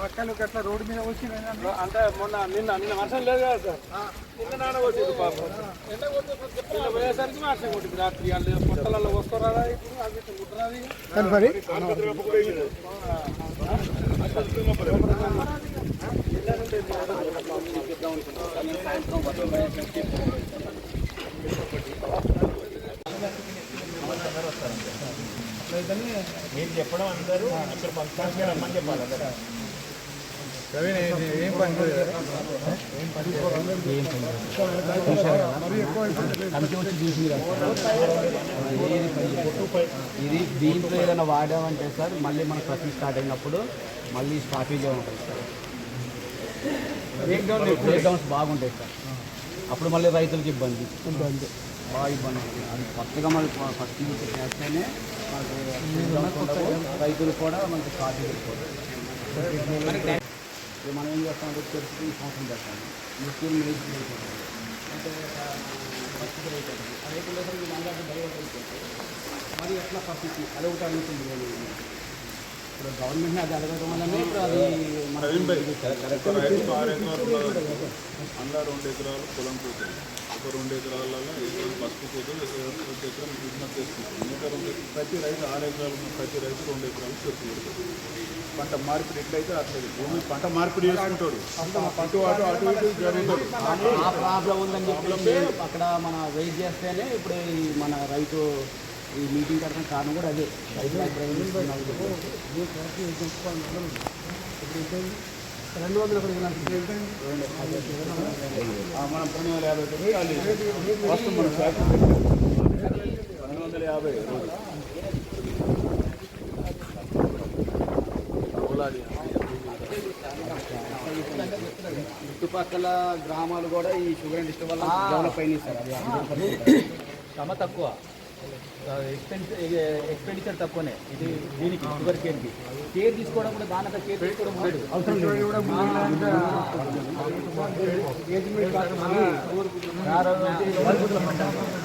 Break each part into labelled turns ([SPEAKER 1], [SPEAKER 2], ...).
[SPEAKER 1] మక్కలు అట్లా రోడ్డు మీద వచ్చి అంటే మొన్న నిన్న నిన్న వర్షం లేదు కదా సార్. నిన్న నాన్న కొట్టింది పాపం. నిన్న పోయేసరికి వర్షం కొట్టింది రాత్రి. వాళ్ళు పొట్టలలో వస్తారా ఇప్పుడు? అవి కుట్టరాది
[SPEAKER 2] మీరు? చెప్పడం అందరూ ఇక్కడ పంచాయతీ రమ్మని చెప్పాలి.
[SPEAKER 3] ఇది దీంట్లో ఏదైనా వాడామంటే సార్ మళ్ళీ మన ప్రతి స్టార్ట్ అయినప్పుడు మళ్ళీ స్టాపేజ్ ఉంటుంది సార్. బ్రేక్ డౌన్స్ బాగుంటాయి సార్. అప్పుడు మళ్ళీ రైతులకు ఇబ్బంది. ఇబ్బంది. బాగా ఇబ్బంది అది కొత్తగా మళ్ళీ ఫస్ట్ నుంచి చేస్తేనే మనకు. రైతులు కూడా మనకి అయిపోతుంది ఇప్పుడు మనం ఏం చేస్తామంటే చెరుకు ఈ సంవత్సరం పెడతాము ఈ స్కూల్ మేజ్ అంటే పరిస్థితి అయిపోతుంది ఆ రైతులు అసలు అందరికీ డైవర్ట్ అయిపోతుంది మరి ఎట్లా పరిస్థితి? అది నేను. ఇప్పుడు గవర్నమెంట్ అది అడగడం వల్లనే ఇప్పుడు అది.
[SPEAKER 4] అందులో రెండు ఎకరాలు పొలం పోతుంది ఒక రెండు ఎకరాలలో ఒక ఎకరం చేసుకుంటుంది రెండు ప్రతి రైతు ఆరు ఎకరాలు ఉన్న ప్రతి రైతు రెండు ఎకరాలు చెప్పు పంట మార్పిడి ఎట్లయితే అట్లేదు భూమి పంట మార్పిడి చేసుకుంటాడు అటు అటు అటు ఇటు జరుగుతాడు
[SPEAKER 3] ఆ ప్రాబ్లం ఉందని చెప్పి అక్కడ మన వెయిట్ చేస్తేనే ఇప్పుడు ఈ మన రైతు ఈ మీటింగ్ పెట్టడం కారణం కూడా అదే రైతు రెండు వందల ఒకటి
[SPEAKER 4] మనం రెండు వందల యాభై తొమ్మిది ఖాళీ ఫస్ట్ మనం రెండు వందల యాభై.
[SPEAKER 3] చుట్టుపక్కల గ్రామాలు కూడా ఈ షుగర్ ఇండస్ట్రీ వల్ల డెవలప్ అయినాయి సార్. అది
[SPEAKER 5] శ్రమ తక్కువ. ఎక్స్పెన్స్ ఎక్స్పెండిచర్ తక్కువనే. ఇది దీనికి షుగర్ కేర్కి కేర్ తీసుకోవడం కూడా దానికంటే కేర్ తీసుకోవడం ఉండదు.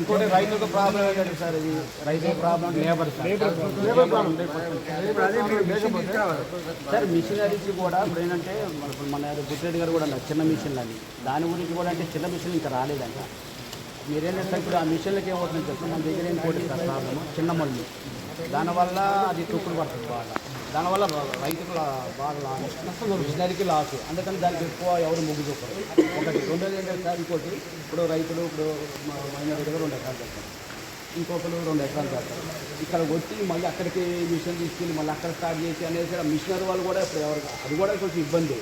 [SPEAKER 3] ఇంకోటి రైతులకు ప్రాబ్లం ఏంటంటే సార్ ఇది రైతుల ప్రాబ్లం లేబర్ సార్. మిషనరీస్ కూడా ఇప్పుడు ఏంటంటే మన- బుద్ధరెడ్డి గారు కూడా చిన్న మిషన్లు అని. దాని గురించి కూడా అంటే చిన్న మిషన్ ఇంకా రాలేదంట. మీరేంటంటే ఇప్పుడు ఆ మిషన్లకి ఏమవుతుందని చెప్పి మన దగ్గర ఏం కోటి ప్రాబ్లము చిన్న మళ్ళీ. దానివల్ల అది తొక్కులు పడుతుంది బాగా. దానివల్ల రైతుకు బాగా లాస్ మిషనరీకి లాస్. అందుకని దానికి ఎక్కువ ఎవరు మొగ్గు చూపరు. ఒకటి రెండోది ఏంటంటే సార్ ఇంకోటి ఇప్పుడు రైతులు ఇప్పుడు మ- దగ్గర రెండు ఎకరాలు చేస్తారు ఇంకొకరు రెండు ఎకరాలు చేస్తారు. ఇక్కడ వచ్చి మళ్ళీ అక్కడికి మిషన్ తీసుకెళ్ళి మళ్ళీ అక్కడ స్టార్ట్ చేసి అనేది ఆ మిషనరీ వాళ్ళు కూడా ఇప్పుడు ఎవరు అది కూడా కొంచెం ఇబ్బంది.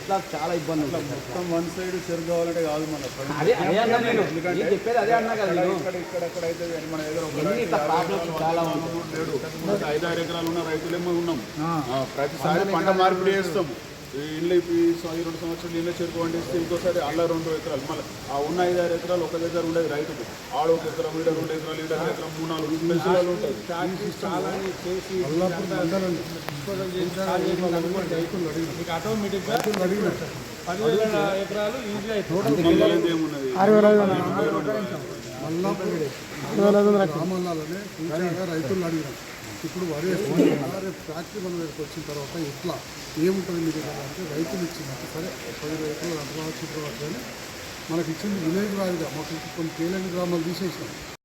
[SPEAKER 3] ఇట్లా చాలా ఇబ్బంది
[SPEAKER 4] మొత్తం వన్ సైడ్ చెరుకు కావాలంటే కాదు మన
[SPEAKER 3] అదే అదే అన్నా నేను. నేను చెప్పేది అదే అన్నా కదా నేను. ఎన్ని ఇట్లా ప్రాబ్లమ్స్ చాలా ఉన్నాయి
[SPEAKER 4] లేడు మనకి ఐదు ఆరు ఎకరాలు ఉన్న రైతులేమో ఉన్నాం. ప్రతిసారి పంట మార్పిడి చేస్తాం. ఈ ఇల్లు ఈ సం- ఈ రెండు సంవత్సరాలు ఇళ్ళ చెరుకు పండిస్తే ఇంకోసారి అల్ల రెండు ఎకరాలు మళ్ళీ ఆ ఉన్న ఐదు ఆరు ఎకరాలు ఒక దగ్గర ఉండేది రైతుకు ఆడ ఒక ఎకరం ఈడ రెండు ఎకరాలు ఈడ ఎకరం మూడు నాలుగు మెషిన్లు ఉంటాయి
[SPEAKER 1] ఆటోమేటిక్గా పదివేల ఎకరాలు ఈజీ
[SPEAKER 4] మళ్ళీ ఏమున్నది?
[SPEAKER 6] గ్రామాలలోనే కూర్చోగా రైతులు అడిగినాం ఇప్పుడు వరి రేపు ఫ్యాక్టరీ మన దగ్గరికి వచ్చిన తర్వాత ఎట్లా ఏముంటుంది మీ దగ్గర అంటే రైతులు ఇచ్చినట్టు సరే పది రైతులు అంత రావచ్చు కానీ మనకి ఇచ్చింది విలేజ్ వారిగా మాకు కొన్ని తేలని గ్రామాలు తీసేసాం